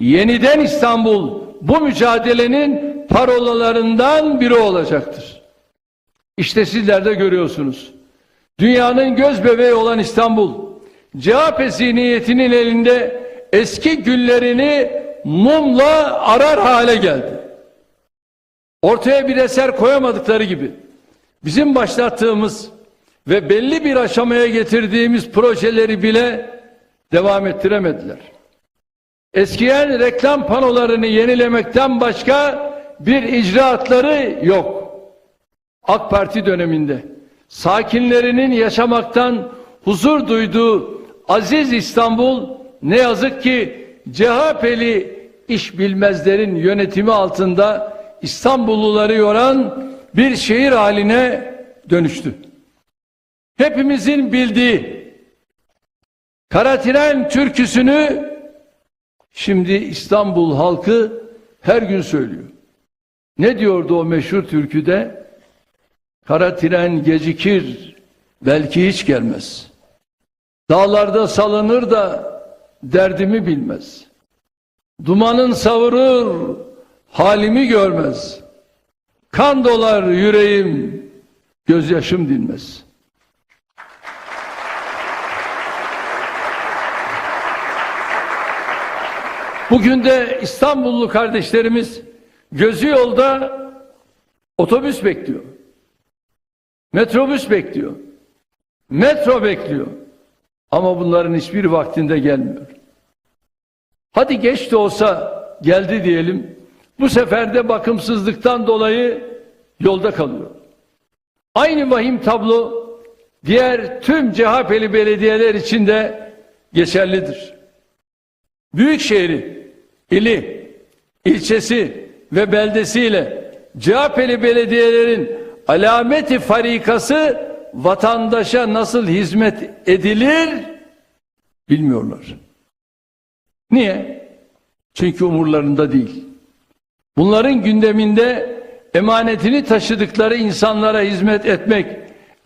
yeniden İstanbul bu mücadelenin parolalarından biri olacaktır. İşte sizler de görüyorsunuz. Dünyanın göz bebeği olan İstanbul, CHP zihniyetinin elinde eski günlerini mumla arar hale geldi. Ortaya bir eser koyamadıkları gibi bizim başlattığımız ve belli bir aşamaya getirdiğimiz projeleri bile devam ettiremediler. Eskiyen reklam panolarını yenilemekten başka bir icraatları yok. AK Parti döneminde sakinlerinin yaşamaktan huzur duyduğu aziz İstanbul ne yazık ki CHP'li iş bilmezlerin yönetimi altında İstanbulluları yoran bir şehir haline dönüştü. Hepimizin bildiği Karatren türküsünü şimdi İstanbul halkı her gün söylüyor. Ne diyordu o meşhur türküde? Kara tren gecikir, belki hiç gelmez. Dağlarda salınır da derdimi bilmez. Dumanın savurur, halimi görmez. Kan dolar yüreğim, gözyaşım dinmez. Bugün de İstanbullu kardeşlerimiz gözü yolda otobüs bekliyor. Metrobüs bekliyor. Metro bekliyor. Ama bunların hiçbir vaktinde gelmiyor. Hadi geç de olsa geldi diyelim. Bu sefer de bakımsızlıktan dolayı yolda kalıyor. Aynı vahim tablo diğer tüm CHP'li belediyeler için de geçerlidir. Büyük şehri, ili, ilçesi ve beldesiyle CHP'li belediyelerin alameti farikası vatandaşa nasıl hizmet edilir bilmiyorlar. Niye? Çünkü umurlarında değil. Bunların gündeminde emanetini taşıdıkları insanlara hizmet etmek,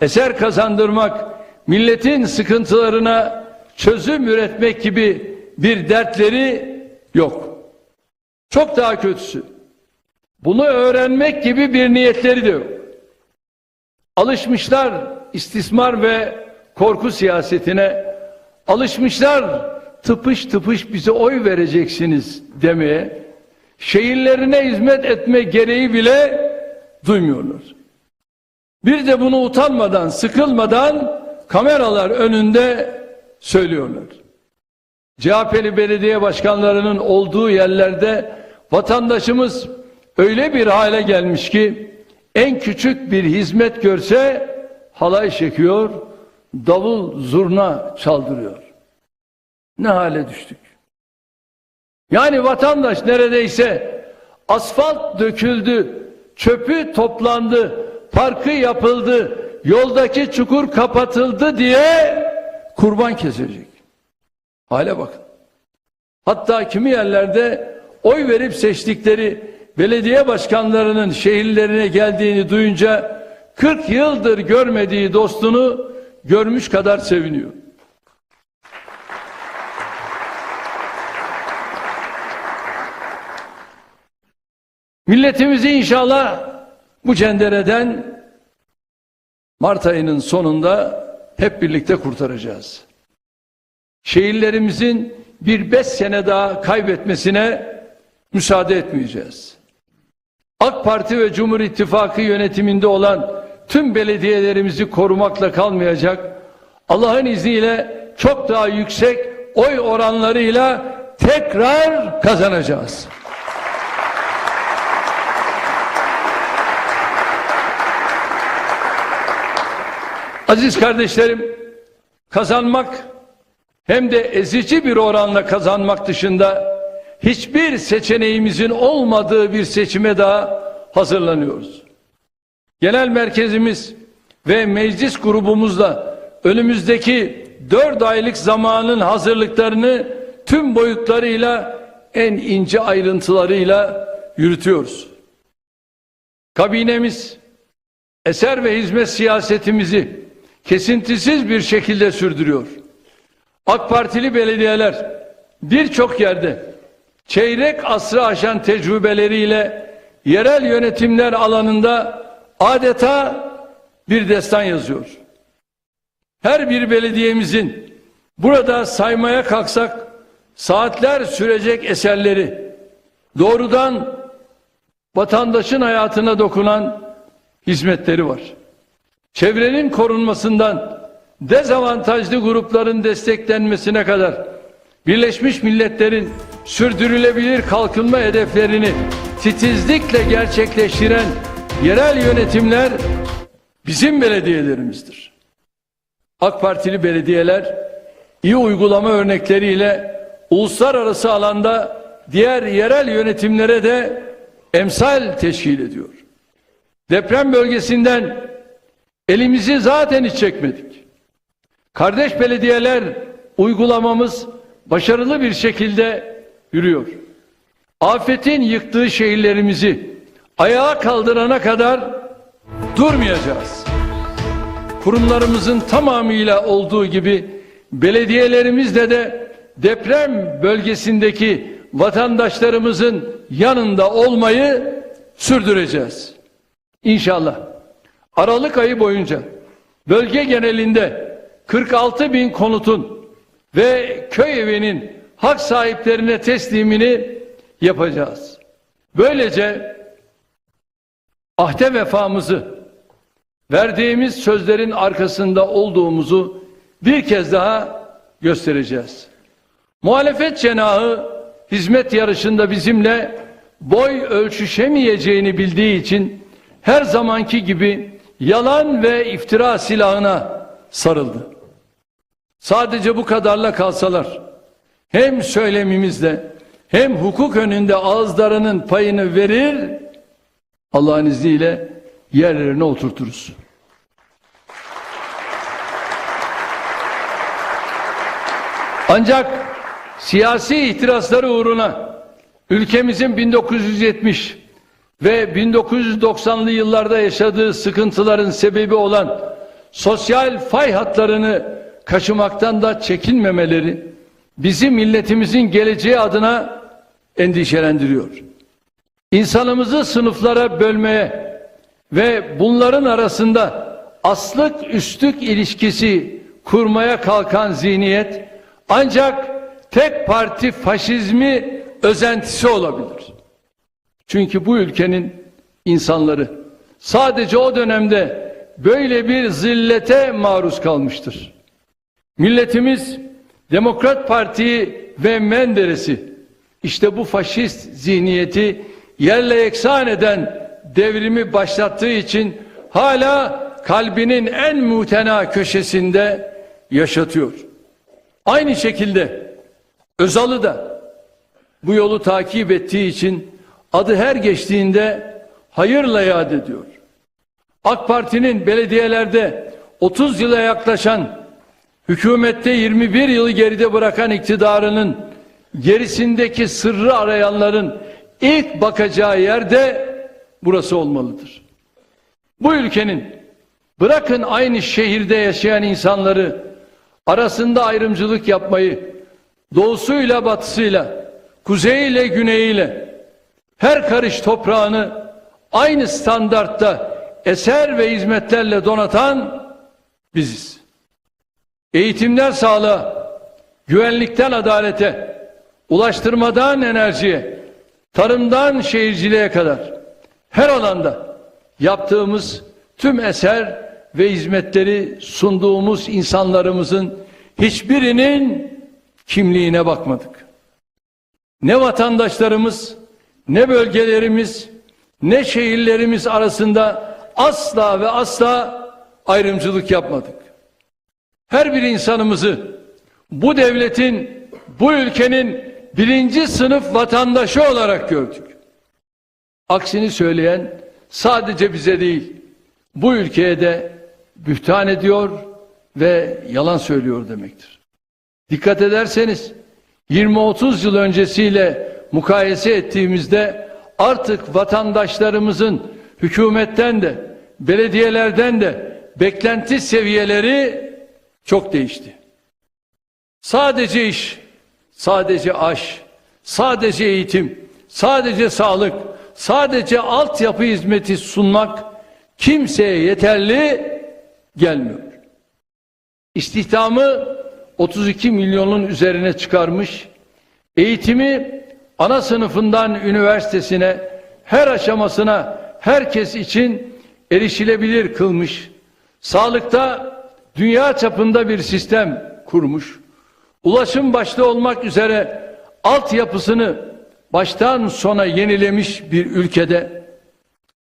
eser kazandırmak, milletin sıkıntılarına çözüm üretmek gibi bir dertleri yok. Çok daha kötüsü. Bunu öğrenmek gibi bir niyetleri de yok. Alışmışlar istismar ve korku siyasetine, alışmışlar tıpış tıpış bize oy vereceksiniz demeye, şehirlerine hizmet etme gereği bile duymuyorlar. Bir de bunu utanmadan, sıkılmadan kameralar önünde söylüyorlar. CHP'li belediye başkanlarının olduğu yerlerde vatandaşımız öyle bir hale gelmiş ki en küçük bir hizmet görse halay çekiyor, davul zurna çaldırıyor. Ne hale düştük? Yani vatandaş neredeyse asfalt döküldü, çöpü toplandı, parkı yapıldı, yoldaki çukur kapatıldı diye kurban kesecek. Hale bakın. Hatta kimi yerlerde oy verip seçtikleri belediye başkanlarının şehirlerine geldiğini duyunca 40 yıldır görmediği dostunu görmüş kadar seviniyor. Milletimizi inşallah bu cendereden Mart ayının sonunda hep birlikte kurtaracağız. Şehirlerimizin bir beş sene daha kaybetmesine müsaade etmeyeceğiz. AK Parti ve Cumhur İttifakı yönetiminde olan tüm belediyelerimizi korumakla kalmayacak. Allah'ın izniyle çok daha yüksek oy oranlarıyla tekrar kazanacağız. Aziz kardeşlerim, kazanmak hem de ezici bir oranla kazanmak dışında hiçbir seçeneğimizin olmadığı bir seçime daha hazırlanıyoruz. Genel merkezimiz ve meclis grubumuzla önümüzdeki dört aylık zamanın hazırlıklarını tüm boyutlarıyla en ince ayrıntılarıyla yürütüyoruz. Kabinemiz eser ve hizmet siyasetimizi kesintisiz bir şekilde sürdürüyor. AK Partili belediyeler birçok yerde çeyrek asrı aşan tecrübeleriyle yerel yönetimler alanında adeta bir destan yazıyor. Her bir belediyemizin burada saymaya kalksak saatler sürecek eserleri doğrudan vatandaşın hayatına dokunan hizmetleri var. Çevrenin korunmasından dezavantajlı grupların desteklenmesine kadar Birleşmiş Milletler'in sürdürülebilir kalkınma hedeflerini titizlikle gerçekleştiren yerel yönetimler bizim belediyelerimizdir. AK Partili belediyeler iyi uygulama örnekleriyle uluslararası alanda diğer yerel yönetimlere de emsal teşkil ediyor. Deprem bölgesinden elimizi zaten hiç çekmedik. Kardeş belediyeler uygulamamız başarılı bir şekilde yürüyor. Afetin yıktığı şehirlerimizi ayağa kaldırana kadar durmayacağız. Kurumlarımızın tamamıyla olduğu gibi belediyelerimizde de deprem bölgesindeki vatandaşlarımızın yanında olmayı sürdüreceğiz. İnşallah. Aralık ayı boyunca bölge genelinde 46 bin konutun ve köy evinin hak sahiplerine teslimini yapacağız. Böylece ahde vefamızı verdiğimiz sözlerin arkasında olduğumuzu bir kez daha göstereceğiz. Muhalefet cenahı hizmet yarışında bizimle boy ölçüşemeyeceğini bildiği için her zamanki gibi yalan ve iftira silahına sarıldı. Sadece bu kadarla kalsalar hem söylemimizde hem hukuk önünde ağızlarının payını verir Allah'ın izniyle yerlerine oturturuz. Ancak siyasi ihtirasları uğruna ülkemizin 1970 ve 1990'lı yıllarda yaşadığı sıkıntıların sebebi olan sosyal fay hatlarını kaşımaktan da çekinmemeleri bizi milletimizin geleceği adına endişelendiriyor. İnsanımızı sınıflara bölmeye ve bunların arasında aslık üstlük ilişkisi kurmaya kalkan zihniyet ancak tek parti faşizmi özentisi olabilir. Çünkü bu ülkenin insanları sadece o dönemde böyle bir zillete maruz kalmıştır. Milletimiz Demokrat Parti ve Menderes'i işte bu faşist zihniyeti yerle yeksan eden devrimi başlattığı için hala kalbinin en mutena köşesinde yaşatıyor. Aynı şekilde Özal'ı da bu yolu takip ettiği için adı her geçtiğinde hayırla yad ediyor. AK Parti'nin belediyelerde 30 yıla yaklaşan hükümette 21 yılı geride bırakan iktidarının gerisindeki sırrı arayanların ilk bakacağı yerde burası olmalıdır. Bu ülkenin bırakın aynı şehirde yaşayan insanları arasında ayrımcılık yapmayı doğusuyla batısıyla kuzeyiyle güneyiyle her karış toprağını aynı standartta eser ve hizmetlerle donatan biziz. Eğitimden sağlığa, güvenlikten adalete, ulaştırmadan enerjiye, tarımdan şehirciliğe kadar her alanda yaptığımız tüm eser ve hizmetleri sunduğumuz insanlarımızın hiçbirinin kimliğine bakmadık. Ne vatandaşlarımız, ne bölgelerimiz, ne şehirlerimiz arasında asla ve asla ayrımcılık yapmadık her bir insanımızı bu devletin, bu ülkenin birinci sınıf vatandaşı olarak gördük. Aksini söyleyen sadece bize değil, bu ülkeye de bühtan ediyor ve yalan söylüyor demektir. Dikkat ederseniz 20-30 yıl öncesiyle mukayese ettiğimizde artık vatandaşlarımızın hükümetten de belediyelerden de beklenti seviyeleri çok değişti. Sadece iş, sadece aş, sadece eğitim, sadece sağlık, sadece altyapı hizmeti sunmak kimseye yeterli gelmiyor. İstihdamı 32 milyonun üzerine çıkarmış, eğitimi ana sınıfından üniversitesine her aşamasına herkes için erişilebilir kılmış, sağlıkta dünya çapında bir sistem kurmuş, ulaşım başta olmak üzere altyapısını baştan sona yenilemiş bir ülkede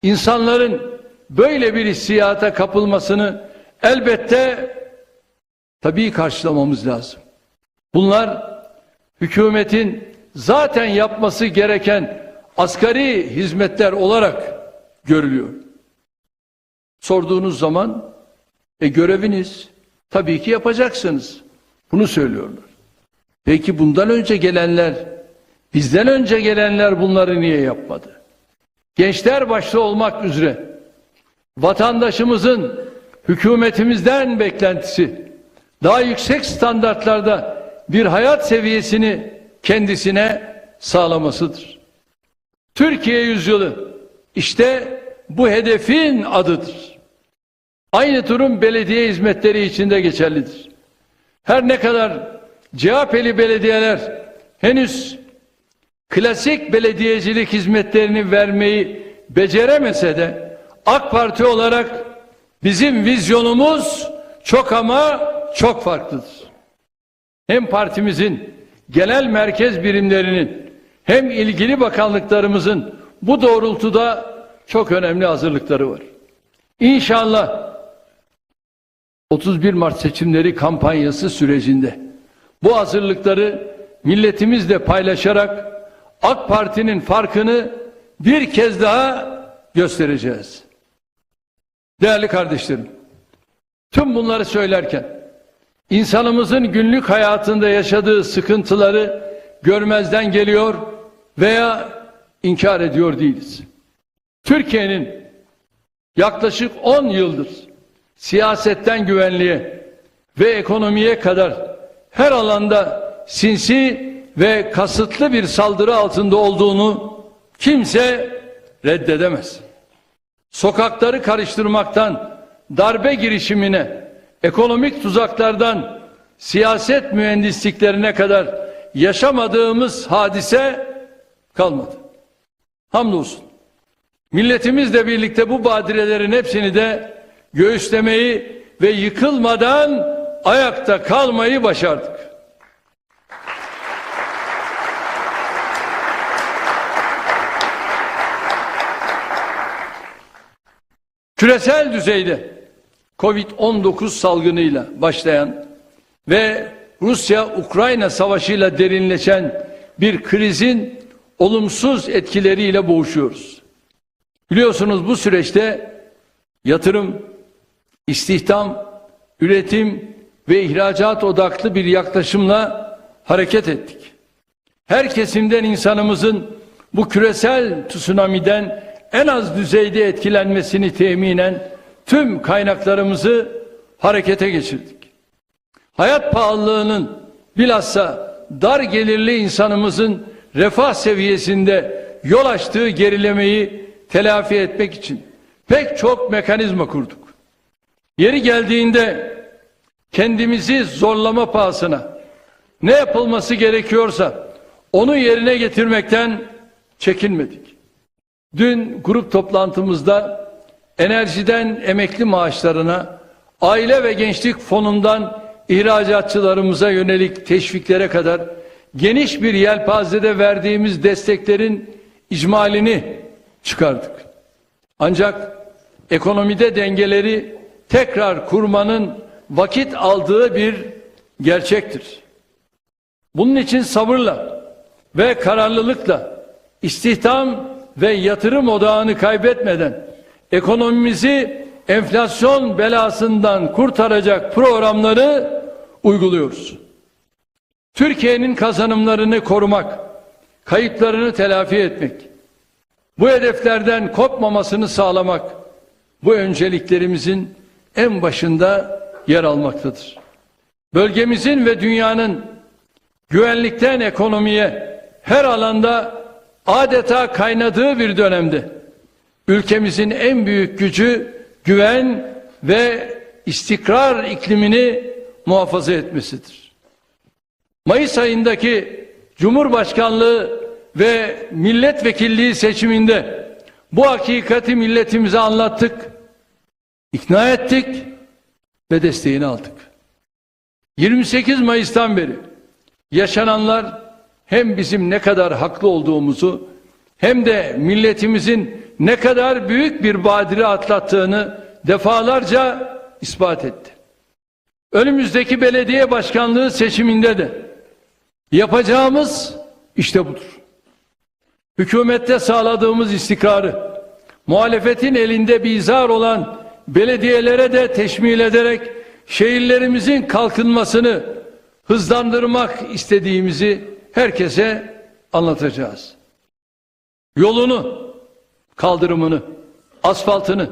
insanların böyle bir hissiyata kapılmasını elbette tabii karşılamamız lazım. Bunlar hükümetin zaten yapması gereken asgari hizmetler olarak görülüyor. Sorduğunuz zaman e göreviniz tabii ki yapacaksınız. Bunu söylüyorlar. Peki bundan önce gelenler, bizden önce gelenler bunları niye yapmadı? Gençler başta olmak üzere vatandaşımızın hükümetimizden beklentisi daha yüksek standartlarda bir hayat seviyesini kendisine sağlamasıdır. Türkiye yüzyılı işte bu hedefin adıdır. Aynı durum belediye hizmetleri içinde geçerlidir. Her ne kadar CHP'li belediyeler henüz klasik belediyecilik hizmetlerini vermeyi beceremese de AK Parti olarak bizim vizyonumuz çok ama çok farklıdır. Hem partimizin genel merkez birimlerinin hem ilgili bakanlıklarımızın bu doğrultuda çok önemli hazırlıkları var. İnşallah 31 Mart seçimleri kampanyası sürecinde bu hazırlıkları milletimizle paylaşarak AK Parti'nin farkını bir kez daha göstereceğiz. Değerli kardeşlerim, tüm bunları söylerken insanımızın günlük hayatında yaşadığı sıkıntıları görmezden geliyor veya inkar ediyor değiliz. Türkiye'nin yaklaşık 10 yıldır siyasetten güvenliğe ve ekonomiye kadar her alanda sinsi ve kasıtlı bir saldırı altında olduğunu kimse reddedemez. Sokakları karıştırmaktan darbe girişimine, ekonomik tuzaklardan siyaset mühendisliklerine kadar yaşamadığımız hadise kalmadı. Hamdolsun. Milletimizle birlikte bu badirelerin hepsini de göğüslemeyi ve yıkılmadan ayakta kalmayı başardık. Küresel düzeyde Covid-19 salgınıyla başlayan ve Rusya-Ukrayna savaşıyla derinleşen bir krizin olumsuz etkileriyle boğuşuyoruz. Biliyorsunuz bu süreçte yatırım, istihdam, üretim ve ihracat odaklı bir yaklaşımla hareket ettik. Her kesimden insanımızın bu küresel tsunami'den en az düzeyde etkilenmesini teminen tüm kaynaklarımızı harekete geçirdik. Hayat pahalılığının bilhassa dar gelirli insanımızın refah seviyesinde yol açtığı gerilemeyi telafi etmek için pek çok mekanizma kurduk. Yeri geldiğinde kendimizi zorlama pahasına ne yapılması gerekiyorsa onu yerine getirmekten çekinmedik. Dün grup toplantımızda enerjiden emekli maaşlarına, aile ve gençlik fonundan ihracatçılarımıza yönelik teşviklere kadar geniş bir yelpazede verdiğimiz desteklerin icmalini çıkardık. Ancak ekonomide dengeleri tekrar kurmanın vakit aldığı bir gerçektir. Bunun için sabırla ve kararlılıkla istihdam ve yatırım odağını kaybetmeden ekonomimizi enflasyon belasından kurtaracak programları uyguluyoruz. Türkiye'nin kazanımlarını korumak, kayıplarını telafi etmek, bu hedeflerden kopmamasını sağlamak bu önceliklerimizin en başında yer almaktadır. Bölgemizin ve dünyanın güvenlikten ekonomiye her alanda adeta kaynadığı bir dönemde ülkemizin en büyük gücü güven ve istikrar iklimini muhafaza etmesidir. Mayıs ayındaki Cumhurbaşkanlığı ve milletvekilliği seçiminde bu hakikati milletimize anlattık, ikna ettik ve desteğini aldık. 28 Mayıs'tan beri yaşananlar hem bizim ne kadar haklı olduğumuzu hem de milletimizin ne kadar büyük bir badire atlattığını defalarca ispat etti. Önümüzdeki belediye başkanlığı seçiminde de yapacağımız işte budur. Hükümette sağladığımız istikrarı, muhalefetin elinde bizar olan belediyelere de teşmil ederek şehirlerimizin kalkınmasını hızlandırmak istediğimizi herkese anlatacağız. Yolunu, kaldırımını, asfaltını,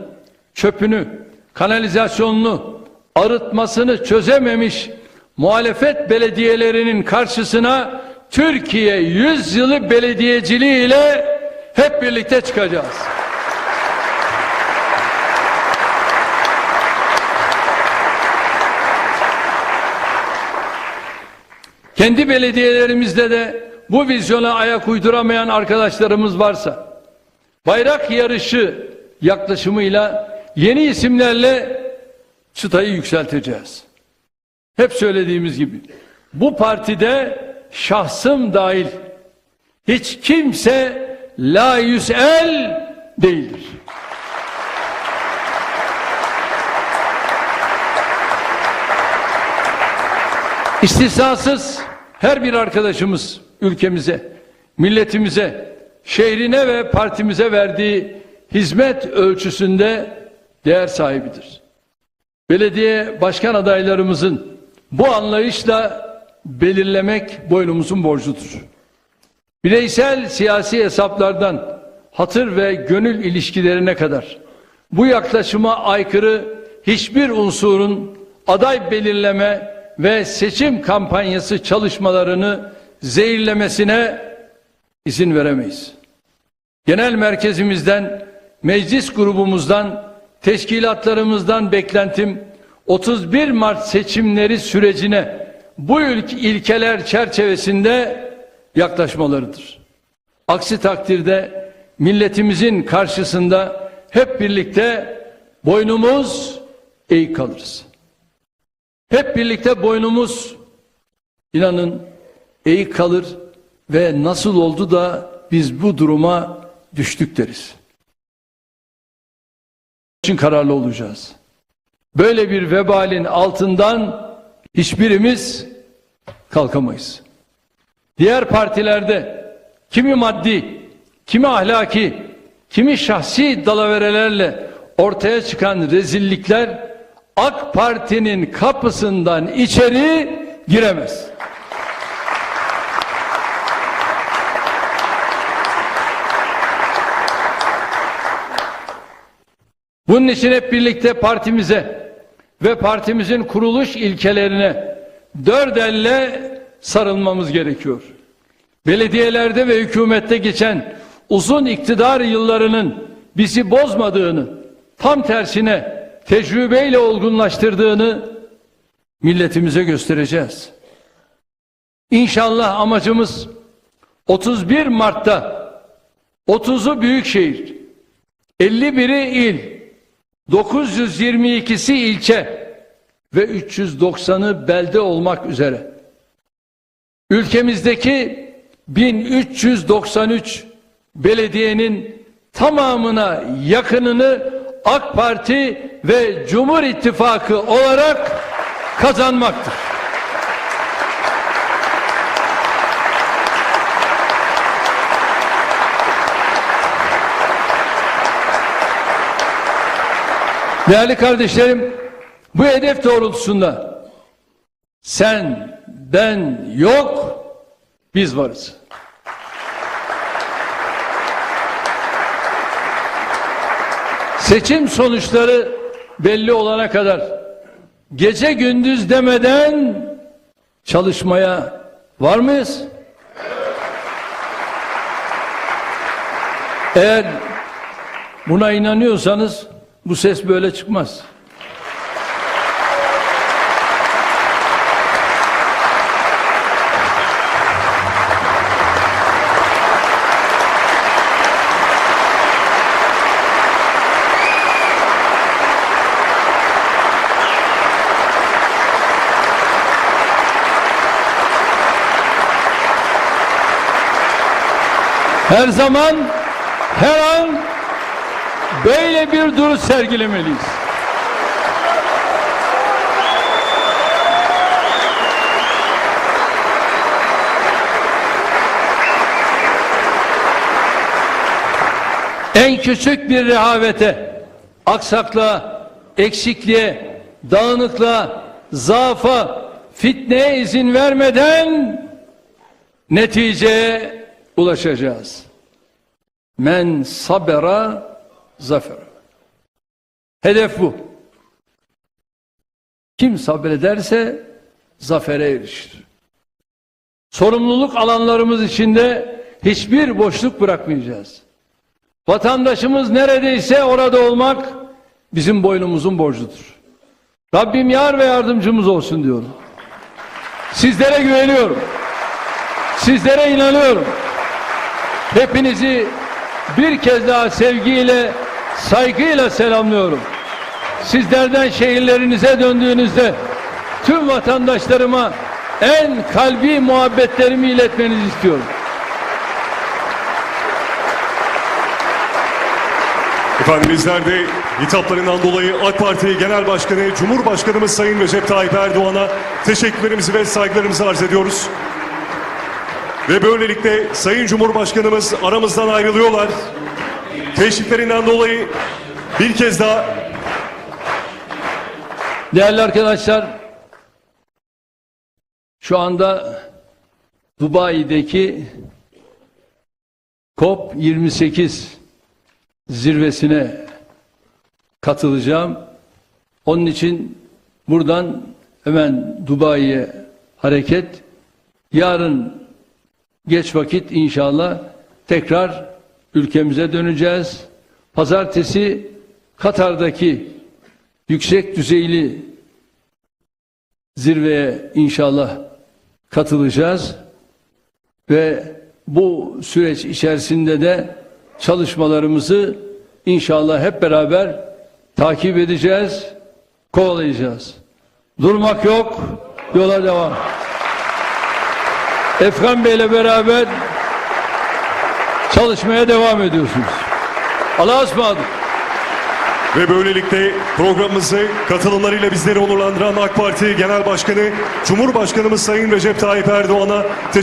çöpünü, kanalizasyonunu, arıtmasını çözememiş muhalefet belediyelerinin karşısına Türkiye yüzyılı belediyeciliği ile hep birlikte çıkacağız. Kendi belediyelerimizde de bu vizyona ayak uyduramayan arkadaşlarımız varsa bayrak yarışı yaklaşımıyla yeni isimlerle çıtayı yükselteceğiz. Hep söylediğimiz gibi bu partide şahsım dahil hiç kimse la yüsel değildir. İstisnasız her bir arkadaşımız ülkemize, milletimize, şehrine ve partimize verdiği hizmet ölçüsünde değer sahibidir. Belediye başkan adaylarımızın bu anlayışla belirlemek boynumuzun borcudur. Bireysel siyasi hesaplardan hatır ve gönül ilişkilerine kadar bu yaklaşıma aykırı hiçbir unsurun aday belirleme ve seçim kampanyası çalışmalarını zehirlemesine izin veremeyiz. Genel merkezimizden, meclis grubumuzdan, teşkilatlarımızdan beklentim 31 Mart seçimleri sürecine bu ilk ilkeler çerçevesinde yaklaşmalarıdır. Aksi takdirde milletimizin karşısında hep birlikte boynumuz eğik kalırız. Hep birlikte boynumuz inanın eğik kalır ve nasıl oldu da biz bu duruma düştük deriz. için kararlı olacağız. Böyle bir vebalin altından hiçbirimiz kalkamayız. Diğer partilerde kimi maddi, kimi ahlaki, kimi şahsi dalaverelerle ortaya çıkan rezillikler AK Parti'nin kapısından içeri giremez. Bunun için hep birlikte partimize ve partimizin kuruluş ilkelerine dört elle sarılmamız gerekiyor. Belediyelerde ve hükümette geçen uzun iktidar yıllarının bizi bozmadığını, tam tersine tecrübeyle olgunlaştırdığını milletimize göstereceğiz. İnşallah amacımız 31 Mart'ta 30'u büyükşehir, 51'i il, 922'si ilçe ve 390'ı belde olmak üzere ülkemizdeki 1393 belediyenin tamamına yakınını AK Parti ve Cumhur İttifakı olarak kazanmaktır. Değerli kardeşlerim, bu hedef doğrultusunda sen, ben yok, biz varız. Seçim sonuçları belli olana kadar gece gündüz demeden çalışmaya, Var mıyız? Eğer buna inanıyorsanız bu ses böyle çıkmaz. Her zaman, her an böyle bir duruş sergilemeliyiz. En küçük bir rehavete, aksaklığa, eksikliğe, dağınıklığa, zaafa, fitneye izin vermeden neticeye ulaşacağız. Men sabera zafer. Hedef bu. Kim sabrederse zafere erişir. Sorumluluk alanlarımız içinde hiçbir boşluk bırakmayacağız. Vatandaşımız neredeyse orada olmak bizim boynumuzun borcudur. Rabbim yar ve yardımcımız olsun diyorum. Sizlere güveniyorum. Sizlere inanıyorum. Hepinizi bir kez daha sevgiyle, saygıyla selamlıyorum. Sizlerden şehirlerinize döndüğünüzde tüm vatandaşlarıma en kalbi muhabbetlerimi iletmenizi istiyorum. Efendim bizler de hitaplarından dolayı AK Parti Genel Başkanı Cumhurbaşkanımız Sayın Recep Tayyip Erdoğan'a teşekkürlerimizi ve saygılarımızı arz ediyoruz. Ve böylelikle Sayın Cumhurbaşkanımız aramızdan ayrılıyorlar. Teşviklerinden dolayı bir kez daha Değerli arkadaşlar, şu anda Dubai'deki COP28 zirvesine katılacağım. Onun için buradan hemen Dubai'ye hareket. Yarın geç vakit inşallah tekrar ülkemize döneceğiz. Pazartesi Katar'daki yüksek düzeyli zirveye inşallah katılacağız ve bu süreç içerisinde de çalışmalarımızı inşallah hep beraber takip edeceğiz, kovalayacağız. Durmak yok, yola devam. Efkan Bey'le beraber çalışmaya devam ediyorsunuz. Allah'a ısmarladık. ve böylelikle programımızı katılımlarıyla bizleri onurlandıran AK Parti Genel Başkanı Cumhurbaşkanımız Sayın Recep Tayyip Erdoğan'a teşekkür